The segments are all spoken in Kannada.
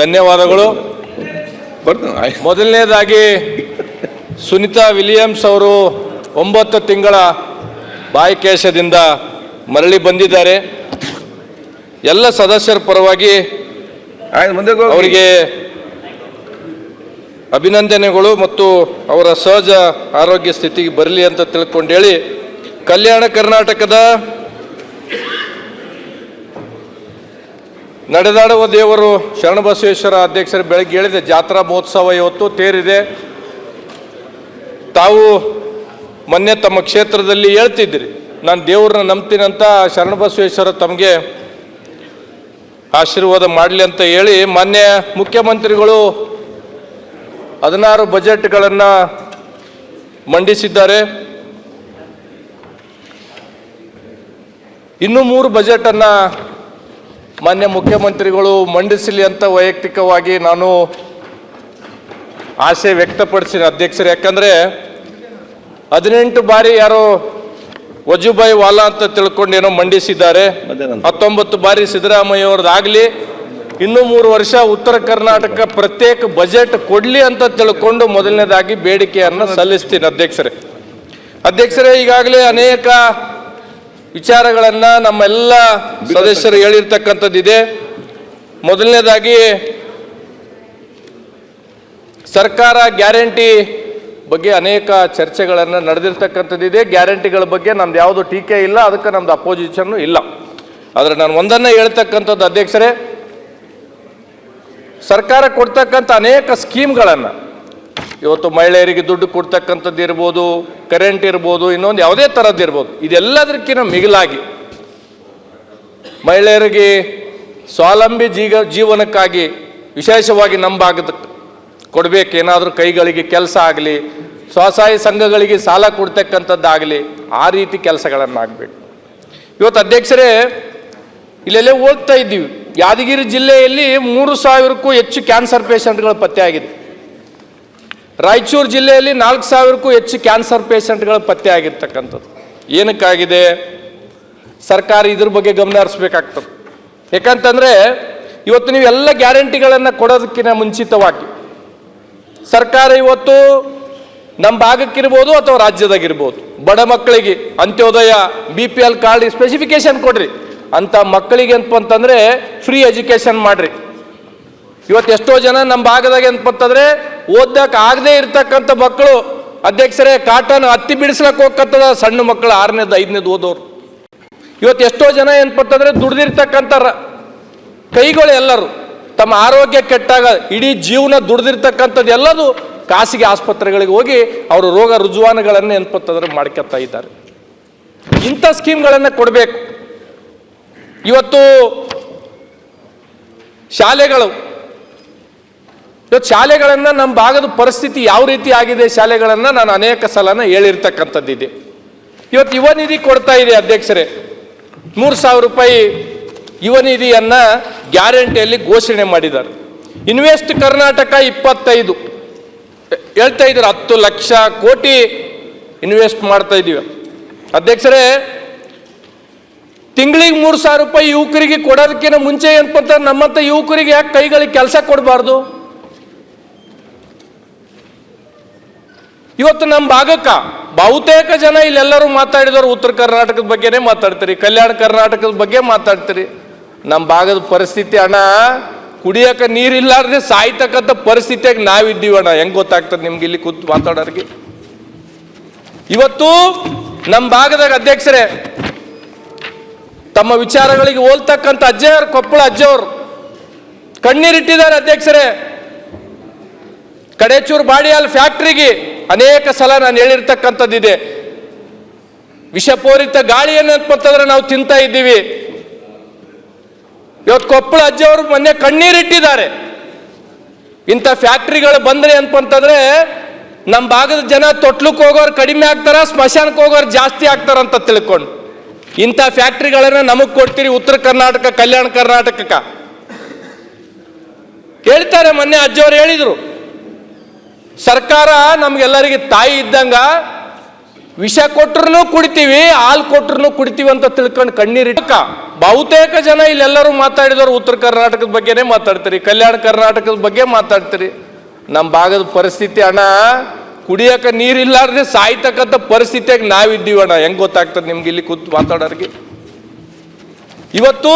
ಧನ್ಯವಾದಗಳು. ಮೊದಲನೇದಾಗಿ ಸುನಿತಾ ವಿಲಿಯಮ್ಸ್ ಅವರು ಒಂಬತ್ತು ತಿಂಗಳ ಬಾಯಿಕೇಶದಿಂದ ಮರಳಿ ಬಂದಿದ್ದಾರೆ. ಎಲ್ಲ ಸದಸ್ಯರ ಪರವಾಗಿ ಅವರಿಗೆ ಅಭಿನಂದನೆಗಳು ಮತ್ತು ಅವರ ಸಹಜ ಆರೋಗ್ಯ ಸ್ಥಿತಿಗೆ ಬರಲಿ ಅಂತ ತಿಳ್ಕೊಂಡೇಳಿ ಕಲ್ಯಾಣ ಕರ್ನಾಟಕದ ನಡೆದಾಡುವ ದೇವರು ಶರಣಬಸವೇಶ್ವರ ಅಧ್ಯಕ್ಷರು ಬೆಳಗ್ಗೆ ಹೇಳಿದೆ ಜಾತ್ರಾ ಮಹೋತ್ಸವ ಇವತ್ತು ತೇರಿದೆ. ತಾವು ಮೊನ್ನೆ ತಮ್ಮ ಕ್ಷೇತ್ರದಲ್ಲಿ ಹೇಳ್ತಿದ್ರಿ, ನಾನು ದೇವ್ರನ್ನ ನಂಬ್ತೀನಂತ ಶರಣಬಸವೇಶ್ವರ ತಮಗೆ ಆಶೀರ್ವಾದ ಮಾಡಲಿ ಅಂತ ಹೇಳಿ ಮೊನ್ನೆ ಮುಖ್ಯಮಂತ್ರಿಗಳು ಹದಿನಾರು ಬಜೆಟ್ಗಳನ್ನು ಮಂಡಿಸಿದ್ದಾರೆ. ಇನ್ನೂ ಮೂರು ಬಜೆಟನ್ನು ಮಾನ್ಯ ಮುಖ್ಯಮಂತ್ರಿಗಳು ಮಂಡಿಸಲಿ ಅಂತ ವೈಯಕ್ತಿಕವಾಗಿ ನಾನು ಆಸೆ ವ್ಯಕ್ತಪಡಿಸಿನ ಅಧ್ಯಕ್ಷರು ಯಾಕಂದರೆ ಹದಿನೆಂಟು ಬಾರಿ ಯಾರೋ ವಜುಭಾಯಿ ವಾಲಾ ಅಂತ ತಿಳ್ಕೊಂಡು ಏನೋ ಮಂಡಿಸಿದ್ದಾರೆ? ಹತ್ತೊಂಬತ್ತು ಬಾರಿ ಸಿದ್ದರಾಮಯ್ಯ ಅವ್ರದ್ದಾಗಲಿ ಇನ್ನೂ ಮೂರು ವರ್ಷ ಉತ್ತರ ಕರ್ನಾಟಕ ಪ್ರತ್ಯೇಕ ಬಜೆಟ್ ಕೊಡಲಿ ಅಂತ ತಿಳ್ಕೊಂಡು ಮೊದಲನೇದಾಗಿ ಬೇಡಿಕೆಯನ್ನು ಸಲ್ಲಿಸ್ತೀನಿ ಅಧ್ಯಕ್ಷರೇ ಅಧ್ಯಕ್ಷರೇ ಈಗಾಗಲೇ ಅನೇಕ ವಿಚಾರಗಳನ್ನು ನಮ್ಮೆಲ್ಲ ಸದಸ್ಯರು ಹೇಳಿರ್ತಕ್ಕಂಥದ್ದಿದೆ. ಮೊದಲನೇದಾಗಿ, ಸರ್ಕಾರ ಗ್ಯಾರಂಟಿ ಬಗ್ಗೆ ಅನೇಕ ಚರ್ಚೆಗಳನ್ನು ನಡೆದಿರ್ತಕ್ಕಂಥದ್ದಿದೆ. ಗ್ಯಾರಂಟಿಗಳ ಬಗ್ಗೆ ನಮ್ದು ಯಾವುದು ಟೀಕೆ ಇಲ್ಲ, ಅದಕ್ಕೆ ನಮ್ದು ಅಪೋಸಿಷನ್ನು ಇಲ್ಲ. ಆದರೆ ನಾನು ಒಂದನ್ನು ಹೇಳ್ತಕ್ಕಂಥದ್ದು, ಅಧ್ಯಕ್ಷರೇ, ಸರ್ಕಾರ ಕೊಡ್ತಕ್ಕಂಥ ಅನೇಕ ಸ್ಕೀಮ್ಗಳನ್ನು ಇವತ್ತು ಮಹಿಳೆಯರಿಗೆ ದುಡ್ಡು ಕೊಡ್ತಕ್ಕಂಥದ್ದು ಇರ್ಬೋದು ಕರೆಂಟ್ ಇರ್ಬೋದು, ಇನ್ನೊಂದು ಯಾವುದೇ ಥರದ್ದು ಇರ್ಬೋದು. ಇದೆಲ್ಲದಕ್ಕಿಂತ ಮಿಗಿಲಾಗಿ ಮಹಿಳೆಯರಿಗೆ ಸ್ವಾವಲಂಬಿ ಜೀಗ, ಜೀವನಕ್ಕಾಗಿ ವಿಶೇಷವಾಗಿ ನಮ್ಮ ಭಾಗದ ಕೊಡಬೇಕೇನಾದರೂ ಕೈಗಳಿಗೆ ಕೆಲಸ ಆಗಲಿ, ಸ್ವಸಹಾಯ ಸಂಘಗಳಿಗೆ ಸಾಲ ಕೊಡ್ತಕ್ಕಂಥದ್ದಾಗಲಿ, ಆ ರೀತಿ ಕೆಲಸಗಳನ್ನು ಆಗಬೇಕು ಇವತ್ತು ಅಧ್ಯಕ್ಷರೇ, ಇಲ್ಲೆಲ್ಲೇ ಹೋಗ್ತಾ ಇದ್ದೀವಿ. ಯಾದಗಿರಿ ಜಿಲ್ಲೆಯಲ್ಲಿ ಮೂರು ಸಾವಿರಕ್ಕೂ ಹೆಚ್ಚು ಕ್ಯಾನ್ಸರ್ ಪೇಷಂಟ್ಗಳು ಪತ್ತೆ ಆಗಿದೆ. ರಾಯಚೂರು ಜಿಲ್ಲೆಯಲ್ಲಿ ನಾಲ್ಕು ಸಾವಿರಕ್ಕೂ ಹೆಚ್ಚು ಕ್ಯಾನ್ಸರ್ ಪೇಷಂಟ್ಗಳು ಪತ್ತೆ ಆಗಿರ್ತಕ್ಕಂಥದ್ದು ಏನಕ್ಕಾಗಿದೆ? ಸರ್ಕಾರ ಇದ್ರ ಬಗ್ಗೆ ಗಮನ ಹರಿಸ್ಬೇಕಾಗ್ತದೆ. ಯಾಕಂತಂದರೆ ಇವತ್ತು ನೀವು ಎಲ್ಲ ಗ್ಯಾರಂಟಿಗಳನ್ನು ಕೊಡೋದಕ್ಕಿಂತ ಮುಂಚಿತವಾಗಿ ಸರ್ಕಾರ ಇವತ್ತು ನಮ್ಮ ಭಾಗಕ್ಕಿರ್ಬೋದು ಅಥವಾ ರಾಜ್ಯದಾಗಿರ್ಬೋದು, ಬಡ ಮಕ್ಕಳಿಗೆ Antyodaya B P L card specification ಕೊಡ್ರಿ. ಅಂತ ಮಕ್ಕಳಿಗೆ ಅಂತಂದರೆ ಫ್ರೀ ಎಜುಕೇಶನ್ ಮಾಡ್ರಿ. ಇವತ್ತು ಎಷ್ಟೋ ಜನ ನಮ್ಮ ಭಾಗದಾಗ ಏನಪ್ಪಂತಂದ್ರೆ ಓದಕ್ಕೆ ಆಗದೆ ಇರ್ತಕ್ಕಂಥ ಮಕ್ಕಳು. ಅಧ್ಯಕ್ಷರೇ, ಕಾಟನ್ ಹತ್ತಿ ಬಿಡಿಸ್ಲಕ್ಕೆ ಹೋಗ್ಕತ್ತದ ಸಣ್ಣ ಮಕ್ಕಳು ಆರನೇದು, ಐದನೇದು ಓದೋರು. ಇವತ್ತು ಎಷ್ಟೋ ಜನ ಏನಪ್ಪಂತಂದ್ರೆ ದುಡ್ದಿರ್ತಕ್ಕಂಥ ಕೈಗಳು ಎಲ್ಲರೂ ತಮ್ಮ ಆರೋಗ್ಯ ಕೆಟ್ಟಾಗ ಇಡೀ ಜೀವನ ದುಡ್ದಿರ್ತಕ್ಕಂಥದ್ದು ಎಲ್ಲದು ಖಾಸಗಿ ಆಸ್ಪತ್ರೆಗಳಿಗೆ ಹೋಗಿ ಅವರು ರೋಗ ರುಜುವಾನುಗಳನ್ನು ಏನಪ್ಪಂತಂದ್ರೆ ಮಾಡ್ಕೊತಾ ಇದ್ದಾರೆ. ಇಂಥ ಸ್ಕೀಮ್ಗಳನ್ನು ಕೊಡಬೇಕು. ಇವತ್ತು ಶಾಲೆಗಳು ಇವತ್ತು ಶಾಲೆಗಳನ್ನು ನಮ್ಮ ಭಾಗದ ಪರಿಸ್ಥಿತಿ ಯಾವ ರೀತಿ ಆಗಿದೆ ಶಾಲೆಗಳನ್ನು ನಾನು ಅನೇಕ ಸಲನ ಹೇಳಿರ್ತಕ್ಕಂಥದ್ದಿದೆ ಇವತ್ತು ಯುವ ನಿಧಿ ಕೊಡ್ತಾ ಇದೆ ಅಧ್ಯಕ್ಷರೇ. ಮೂರು ಸಾವಿರ ರೂಪಾಯಿ ಯುವ ನಿಧಿಯನ್ನು ಗ್ಯಾರಂಟಿಯಲ್ಲಿ ಘೋಷಣೆ ಮಾಡಿದ್ದಾರೆ. ಇನ್ವೆಸ್ಟ್ ಕರ್ನಾಟಕ ಇಪ್ಪತ್ತೈದು. ಹೇಳ್ತಾ ಇದ್ದಾರೆ, ಹತ್ತು ಲಕ್ಷ ಕೋಟಿ ಇನ್ವೆಸ್ಟ್ ಮಾಡ್ತಾ ಇದ್ದೀವಿ ಅಧ್ಯಕ್ಷರೇ, ತಿಂಗಳಿಗೆ ಮೂರು ಸಾವಿರ ರೂಪಾಯಿ ಯುವಕರಿಗೆ ಕೊಡೋದಕ್ಕಿಂತ ಮುಂಚೆ ಏನಪ್ಪ ಅಂತ ನಮ್ಮಂಥ ಯುವಕರಿಗೆ ಯಾಕೆ ಕೈಗಳಿಗೆ ಕೆಲಸ ಕೊಡಬಾರ್ದು? ಇವತ್ತು ನಮ್ಮ ಭಾಗಕ್ಕ ಬಹುತೇಕ ಜನ ಇಲ್ಲೆಲ್ಲರೂ ಮಾತಾಡಿದವರು ಉತ್ತರ ಕರ್ನಾಟಕದ ಬಗ್ಗೆನೇ ಮಾತಾಡ್ತೀರಿ, ಕಲ್ಯಾಣ ಕರ್ನಾಟಕದ ಬಗ್ಗೆ ಮಾತಾಡ್ತೀರಿ. ನಮ್ಮ ಭಾಗದ ಪರಿಸ್ಥಿತಿ ಅಣ್ಣ ಕುಡಿಯಕ್ಕೆ ನೀರಿಲ್ಲಾರ್ದೆ ಸಾಯ್ತಕ್ಕಂಥ ಪರಿಸ್ಥಿತಿಯಾಗಿ ನಾವಿದ್ದೀವಿ ಅಣ್ಣ. ಹೆಂಗ್ ಗೊತ್ತಾಗ್ತದೆ ನಿಮ್ಗೆ ಇಲ್ಲಿ ಕೂತ್ ಮಾತಾಡೋರಿಗೆ? ಇವತ್ತು ನಮ್ಮ ಭಾಗದಾಗ ಅಧ್ಯಕ್ಷರೇ, ತಮ್ಮ ವಿಚಾರಗಳಿಗೆ ಹೋಲ್ತಕ್ಕಂಥ ಅಜ್ಜೆಯವರು ಕೊಪ್ಪಳ ಅಜ್ಜವ್ರು, ಕಣ್ಣೀರಿಟ್ಟಿದ್ದಾರೆ ಅಧ್ಯಕ್ಷರೇ. ಕಡೇಚೂರು ಬಾಡಿಯಾಲ್ ಫ್ಯಾಕ್ಟ್ರಿಗೆ ಅನೇಕ ಸಲ ನಾನು ಹೇಳಿರ್ತಕ್ಕಂಥದ್ದಿದೆ. ವಿಷಪೂರಿತ ಗಾಳಿಯನ್ನು ಅಂತಂದ್ರೆ ನಾವು ತಿಂತಾ ಇದ್ದೀವಿ. ಇವತ್ತು ಕೊಪ್ಪಳ ಅಜ್ಜಿಯವರು ಮೊನ್ನೆ ಕಣ್ಣೀರಿಟ್ಟಿದ್ದಾರೆ ಇಂಥ ಫ್ಯಾಕ್ಟ್ರಿಗಳು ಬಂದ್ರೆ ಅಂತಂದ್ರೆ ನಮ್ಮ ಭಾಗದ ಜನ ತೊಟ್ಲಕ್ಕೆ ಹೋಗೋರು ಕಡಿಮೆ ಆಗ್ತಾರ, ಸ್ಮಶಾನಕ್ಕೆ ಹೋಗೋರು ಜಾಸ್ತಿ ಆಗ್ತಾರಂತ ತಿಳ್ಕೊಂಡು. ಇಂಥ ಫ್ಯಾಕ್ಟ್ರಿಗಳನ್ನ ನಮಗೆ ಕೊಡ್ತೀರಿ, ಉತ್ತರ ಕರ್ನಾಟಕ, ಕಲ್ಯಾಣ ಕರ್ನಾಟಕಕ್ಕೆ. ಹೇಳ್ತಾರೆ ಮೊನ್ನೆ ಅಜ್ಜಿಯವರು ಹೇಳಿದ್ರು. ಸರ್ಕಾರ ನಮ್ಗೆಲ್ಲರಿಗೆ ತಾಯಿ ಇದ್ದಂಗ ವಿಷ ಕೊಟ್ರು ಕುಡಿತೀವಿ, ಹಾಲು ಕೊಟ್ರು ಕುಡಿತೀವಿ ಅಂತ ತಿಳ್ಕೊಂಡು ಕಣ್ಣೀರಿಟ್ಕ ಬಹುತೇಕ ಜನ ಇಲ್ಲೆಲ್ಲರೂ ಮಾತಾಡಿದವರು ಉತ್ತರ ಕರ್ನಾಟಕದ ಬಗ್ಗೆನೇ ಮಾತಾಡ್ತೀರಿ, ಕಲ್ಯಾಣ ಕರ್ನಾಟಕದ ಬಗ್ಗೆ ಮಾತಾಡ್ತೀರಿ. ನಮ್ಮ ಭಾಗದ ಪರಿಸ್ಥಿತಿ ಅಣ್ಣ, ಕುಡಿಯಕ ನೀರಿಲ್ಲಾರ್ದೆ ಸಾಯ್ತಕ್ಕಂಥ ಪರಿಸ್ಥಿತಿಯಾಗ ನಾವಿದ್ದೀವಿ ಅಣ್ಣ. ಹೆಂಗ್ ಗೊತ್ತಾಗ್ತದೆ ನಿಮ್ಗೆ ಇಲ್ಲಿ ಕೂತ್ ಮಾತಾಡೋರಿಗೆ? ಇವತ್ತು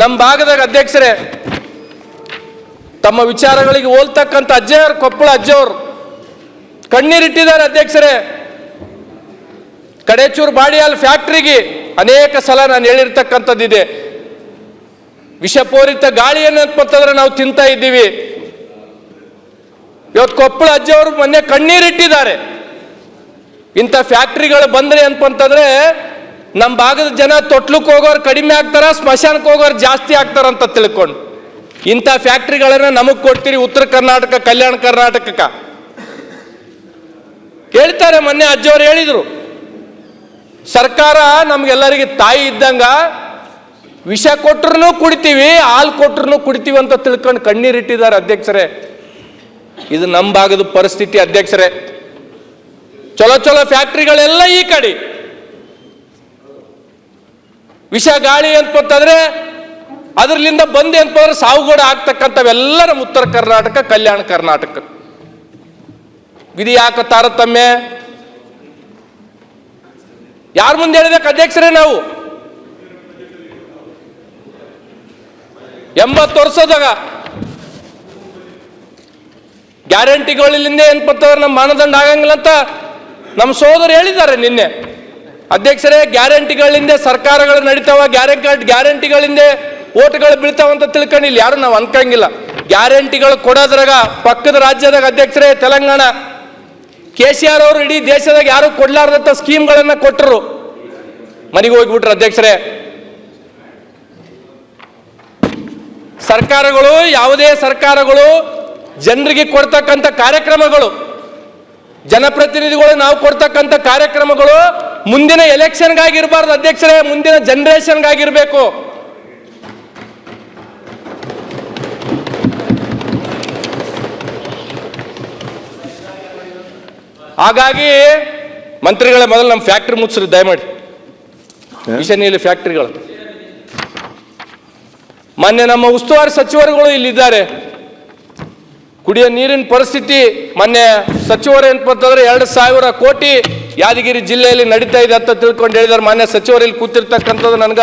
ನಮ್ಮ ಭಾಗದಾಗ ಅಧ್ಯಕ್ಷರೇ ತಮ್ಮ ವಿಚಾರಗಳಿಗೆ ಹೋಲ್ತಕ್ಕಂಥ ಅಜ್ಜೆಯವರು, ಕೊಪ್ಪಳ ಅಜ್ಜವರು ಕಣ್ಣೀರಿಟ್ಟಿದ್ದಾರೆ ಅಧ್ಯಕ್ಷರೇ. ಕಡೇಚೂರು ಬಾಡಿಯಾಲ್ ಫ್ಯಾಕ್ಟ್ರಿಗೆ ಅನೇಕ ಸಲ ನಾನು ಹೇಳಿರ್ತಕ್ಕಂಥದ್ದಿದೆ. ವಿಷಪೂರಿತ ಗಾಳಿಯನ್ನು ಅಂತಂದ್ರೆ ನಾವು ತಿಂತಾ ಇದ್ದೀವಿ. ಇವತ್ತು ಕೊಪ್ಪಳ ಅಜ್ಜಿಯವರು ಮೊನ್ನೆ ಕಣ್ಣೀರಿಟ್ಟಿದ್ದಾರೆ. ಇಂಥ ಫ್ಯಾಕ್ಟ್ರಿಗಳು ಬಂದ್ರೆ ಅಂತಂದ್ರೆ ನಮ್ಮ ಭಾಗದ ಜನ ತೊಟ್ಲಕ್ಕೆ ಹೋಗೋರು ಕಡಿಮೆ ಆಗ್ತಾರ, ಸ್ಮಶಾನಕ್ಕೆ ಹೋಗೋರು ಜಾಸ್ತಿ ಆಗ್ತಾರಂತ ತಿಳ್ಕೊಂಡು. ಇಂಥ ಫ್ಯಾಕ್ಟ್ರಿಗಳನ್ನ ನಮಗೆ ಕೊಡ್ತೀರಿ ಉತ್ತರ ಕರ್ನಾಟಕ, ಕಲ್ಯಾಣ ಕರ್ನಾಟಕಕ್ಕೆ. ಹೇಳ್ತಾರೆ ಮೊನ್ನೆ ಅಜ್ಜವ್ರು ಹೇಳಿದ್ರು. ಸರ್ಕಾರ ನಮ್ಗೆಲ್ಲರಿಗೆ ತಾಯಿ ಇದ್ದಂಗ ವಿಷ ಕೊಟ್ರು ಕುಡಿತೀವಿ, ಹಾಲು ಕೊಟ್ರು ಕುಡಿತೀವಿ ಅಂತ ತಿಳ್ಕೊಂಡು ಕಣ್ಣೀರಿಟ್ಟಿದ್ದಾರೆ ಅಧ್ಯಕ್ಷರೇ. ಇದು ನಮ್ಮ ಭಾಗದ ಪರಿಸ್ಥಿತಿ ಅಧ್ಯಕ್ಷರೇ. ಚಲೋ ಚಲೋ ಫ್ಯಾಕ್ಟ್ರಿಗಳೆಲ್ಲ ಈ ಕಡೆ. ವಿಷ ಗಾಳಿ ಅಂತಂದ್ರೆ ಅದರ್ಲಿಂದ ಬಂದೆ ಅಂತಂದ್ರೆ ಸಾವುಗೂಡ ಆಗ್ತಕ್ಕಂಥವೆಲ್ಲ ನಮ್ಮ ಉತ್ತರ ಕರ್ನಾಟಕ, ಕಲ್ಯಾಣ ಕರ್ನಾಟಕ. ವಿಧಿ ಯಾಕ ತಾರತಮ್ಯ. ಯಾರ ಮುಂದೆ ಹೇಳಬೇಕು ಅಧ್ಯಕ್ಷರೇ ನಾವು? ಎಂಬತ್ತು ವರ್ಷದಾಗ ಗ್ಯಾರಂಟಿಗಳಿಂದ ಏನ್ ಬರ್ತವ್ರೆ ನಮ್ಮ ಮಾನದಂಡ ಆಗಂಗಿಲ್ಲ ಅಂತ ನಮ್ಮ ಸೋದರು ಹೇಳಿದ್ದಾರೆ ನಿನ್ನೆ. ಅಧ್ಯಕ್ಷರೇ, ಗ್ಯಾರಂಟಿಗಳಿಂದ, ಸರ್ಕಾರಗಳು ನಡೀತಾವ, ಗ್ಯಾರಂಟಿ ಗ್ಯಾರಂಟಿಗಳಿಂದ ಓಟ್ಗಳು ಬೀಳ್ತಾವ ಅಂತ ಇಲ್ಲಿ ಯಾರು ನಾವು ಅನ್ಕಂಗಿಲ್ಲ. ಗ್ಯಾರಂಟಿಗಳು ಕೊಡೋದ್ರಾಗ ಪಕ್ಕದ ರಾಜ್ಯದಾಗ ಅಧ್ಯಕ್ಷರೇ ತೆಲಂಗಾಣ. ಕೆ ಸಿ ಆರ್ ಅವರು ಇಡೀ ದೇಶದಾಗ ಯಾರು ಕೊಡ್ಲಾರ್ದಂಥ ಸ್ಕೀಮ್ಗಳನ್ನು ಕೊಟ್ಟರು. ಮನೆಗೆ ಹೋಗ್ಬಿಟ್ರು ಅಧ್ಯಕ್ಷರೇ. ಸರ್ಕಾರಗಳು, ಯಾವುದೇ ಸರ್ಕಾರಗಳು ಜನರಿಗೆ ಕೊಡ್ತಕ್ಕಂಥ ಕಾರ್ಯಕ್ರಮಗಳು, ಜನಪ್ರತಿನಿಧಿಗಳು ನಾವು ಕೊಡ್ತಕ್ಕಂಥ ಕಾರ್ಯಕ್ರಮಗಳು ಮುಂದಿನ ಎಲೆಕ್ಷನ್ಗಾಗಿರ್ಬಾರ್ದು ಅಧ್ಯಕ್ಷರೇ, ಮುಂದಿನ ಜನರೇಷನ್ಗಾಗಿರ್ಬೇಕು. ಹಾಗಾಗಿ ಮಂತ್ರಿಗಳ ಮೊದಲು ನಮ್ಮ ಫ್ಯಾಕ್ಟ್ರಿ ಮುಚ್ಚ್ರಿ ದಯಮಾಡಿ. ಈಶಾನ್ಯಲ್ಲಿ ಫ್ಯಾಕ್ಟ್ರಿಗಳು. ಮೊನ್ನೆ ನಮ್ಮ ಉಸ್ತುವಾರಿ ಸಚಿವರುಗಳು ಇಲ್ಲಿದ್ದಾರೆ. ಕುಡಿಯೋ ನೀರಿನ ಪರಿಸ್ಥಿತಿ ಮೊನ್ನೆ ಸಚಿವರು ಏನಪ್ಪಂತಂದ್ರೆ ಎರಡು ಸಾವಿರ ಕೋಟಿ ಯಾದಗಿರಿ ಜಿಲ್ಲೆಯಲ್ಲಿ ನಡೀತಾ ಇದೆ ಅಂತ ತಿಳ್ಕೊಂಡು ಹೇಳಿದಾರೆ ಮಾನ್ಯ ಸಚಿವರು ಇಲ್ಲಿ ಕೂತಿರ್ತಕ್ಕಂಥದ್ದು ನನ್ಗ